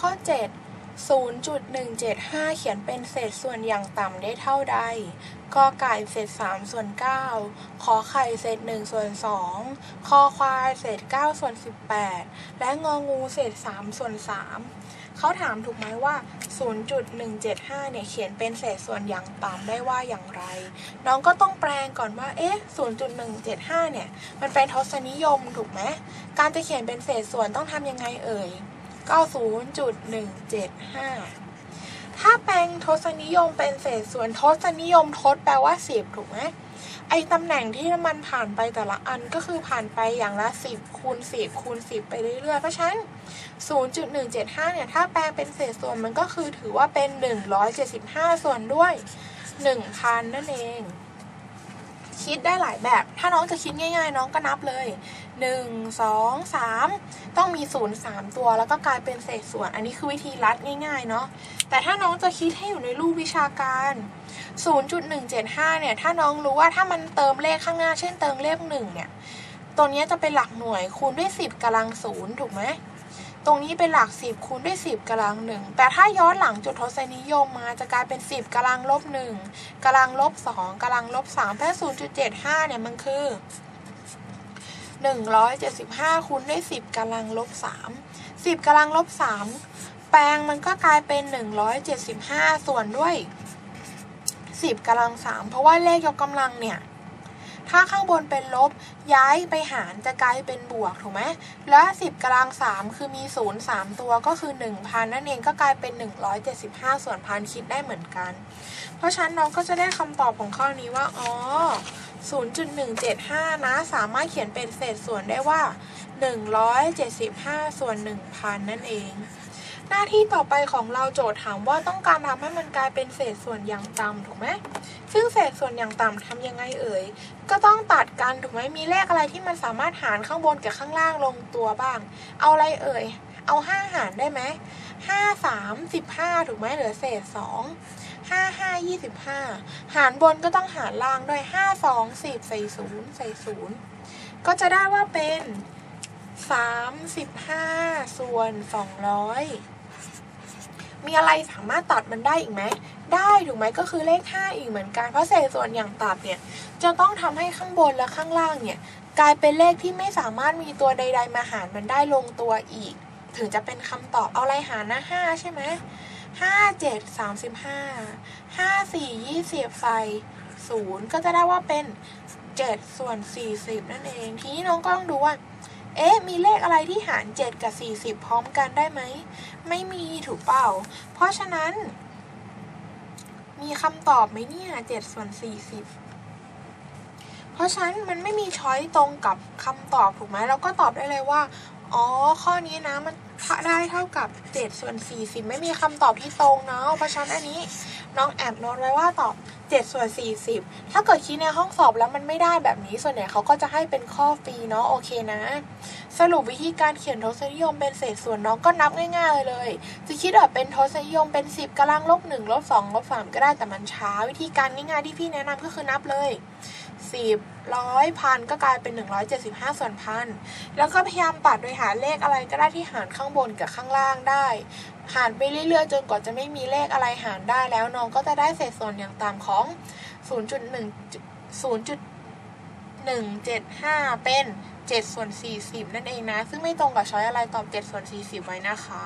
ข้อ 7 0.175 เขียนเป็นเศษส่วนอย่างต่ำได้เท่าใด กอไก่เศษ3ส่วน9ขอไข่เศษ1ส่วน2คอควายเศษ9ส่วน18 และงองูเศษ3ส่วน3เขาถามถูกไหมว่า 0.175 เนี่ยเขียนเป็นเศษส่วนอย่างต่ำได้ว่าอย่างไร น้องก็ต้องแปลงก่อนว่า เอ๊ะ 0.175 เนี่ย มันเป็นทศนิยมถูกไหม การจะเขียนเป็นเศษส่วนต้องทำยังไงเอ่ย ก็0.175 ถ้าแปลงทศนิยมเป็นเศษส่วนทศนิยมทศแปลว่า 10 ถูกไหมไอตำแหน่งที่มันผ่านไปแต่ละอันก็คือผ่านไปอย่างละ 10คูณ10คูณ10 ไปเรื่อยๆ เพราะฉะนั้น 0.175 เนี่ย ถ้าแปลงเป็นเศษส่วนมันก็คือถือว่าเป็น 175 ส่วนด้วย 1,000 นั่นเอง คิดได้หลายแบบ ถ้าน้องจะคิดง่ายๆ น้องก็นับเลย 1 2 3 ต้องมี 0 3 ตัว แล้วก็กลายเป็นเศษส่วน อันนี้คือวิธีรัดง่ายๆเนาะแต่ถ้าน้องจะคิดให้อยู่ในรูปวิชาการ 0.175 เนี่ย ถ้าน้องรู้ว่าถ้ามันเติมเลขข้างหน้า เช่นเติมเลข1เนี่ย ตัวนี้จะเป็นหลักหน่วยคูณด้วย 10กำลังศูนย์ถูกไหมตรงนี้เป็นหลัก 10คูณด้วย 10กำลังหนึ่งแต่ถ้าย้อนหลังจุดทศนิยมมาจะกลายเป็น 10กำลังลบ1กำลังลบ2กำลังลบ3เพราะ0.75 เนี่ยมันคือ 175คูณด้วย 10กำลังลบ3 10กำลังลบ3แปลงมันก็กลายเป็น 175 ส่วนด้วย 10กำลัง3เพราะว่าเลขยกกำลังเนี่ยถ้าข้างบนเป็นลบย้ายไปหารจะกลายเป็นบวกถูกไหมและ10กำลัง3คือมี 0 3 ตัวก็คือ 1,000 นั่นเองก็กลายเป็น 175 ส่วนพันคิดได้เหมือนกัน เพราะฉะนั้นน้องก็จะได้คำตอบของข้อนี้ว่า อ๋อ 0.175 นะ สามารถเขียนเป็นเศษส่วนได้ว่า 175 ส่วน 1,000 นั่นเอง หน้าที่ต่อไปของเราโจทย์ถามว่าต้องการทำให้มันกลายเป็นเศษส่วนอย่างต่ำถูกไหมซึ่งเศษส่วนอย่างต่ำทำยังไงเอ่ย ก็ต้องตัดกันถูกไหมมีเลขอะไรที่มันสามารถหารข้างบนกับข้างล่างลงตัวบ้าง เอาอะไรเอ่ย เอา5หารได้ไหม5 3 15ถูกไหมเหลือเศษ2 5 5 25หารบนก็ต้องหารล่างด้วย5 2 10ใส่0ใส่0ก็จะได้ว่าเป็น35ส่วน200มีอะไรสามารถตัดมันได้อีกไหม ได้ถูกไหมก็คือเลข 5 อีกเหมือนกัน เพราะเศษส่วนอย่างตัดเนี่ยจะต้องทำให้ข้างบนและข้างล่างเนี่ยกลายเป็นเลขที่ไม่สามารถมีตัวใด ๆ มาหารมันได้ลงตัวอีก ถึงจะเป็นคำตอบเอาอะไรหารนะ5ใช่ไหมห้าเจ็ดสามสิบห้าห้าสี่ยี่สิบใส่ศูนย์ก็จะได้ว่าเป็นเจ็ดส่วนสี่สิบนั่นเอง ทีนี้น้องก็ต้องดูว่า เอ๊ะ มีเลขอะไรที่หารเจ็ดกับสี่สิบพร้อมกันได้ไหม ไม่มีถูกเปล่า เพราะฉะนั้น มีคำตอบไหมเนี่ยเจ็ดส่วนสี่สิบเพราะฉะนั้นมันไม่มีช้อยตรงกับคำตอบถูกไหมเราก็ตอบได้เลยว่า อ๋อ ข้อนี้นะมันได้เท่ากับ7ส่วน40 ไม่มีคำตอบที่ตรงเนาะ เพราะฉะนั้นอันนี้น้องแอบโน้ตไว้ว่าตอบ 7 ส่วน 40 ถ้าเกิดคิดในห้องสอบแล้วมันไม่ได้แบบนี้ ส่วนใหญ่เขาก็จะให้เป็นข้อฟรีเนาะโอเคนะ สรุปวิธีการเขียนทศนิยมเป็นเศษส่วนน้องก็นับง่าย ๆ เลย จะคิดแบบเป็นทศนิยมเป็น 10กำลังลบ1ลบ2ลบ3ก็ได้แต่มันช้า วิธีการง่ายๆที่พี่แนะนำก็คือนับเลยสิบร้อยพันก็กลายเป็นหนึ่งร้อยเจ็ดสิบห้าส่วนพัน แล้วก็พยายามตัดโดยหาเลขอะไรก็ได้ที่หารข้างบนกับข้างล่างได้ หารไปเรื่อยๆ จนกว่าจะไม่มีเลขอะไรหารได้แล้วน้องก็จะได้เศษส่วนอย่างต่ำของ 0.1 0.175 เป็น7ส่วน40 นั่นเองนะ ซึ่งไม่ตรงกับช้อยอะไรตอบ7ส่วน40 ไว้นะคะ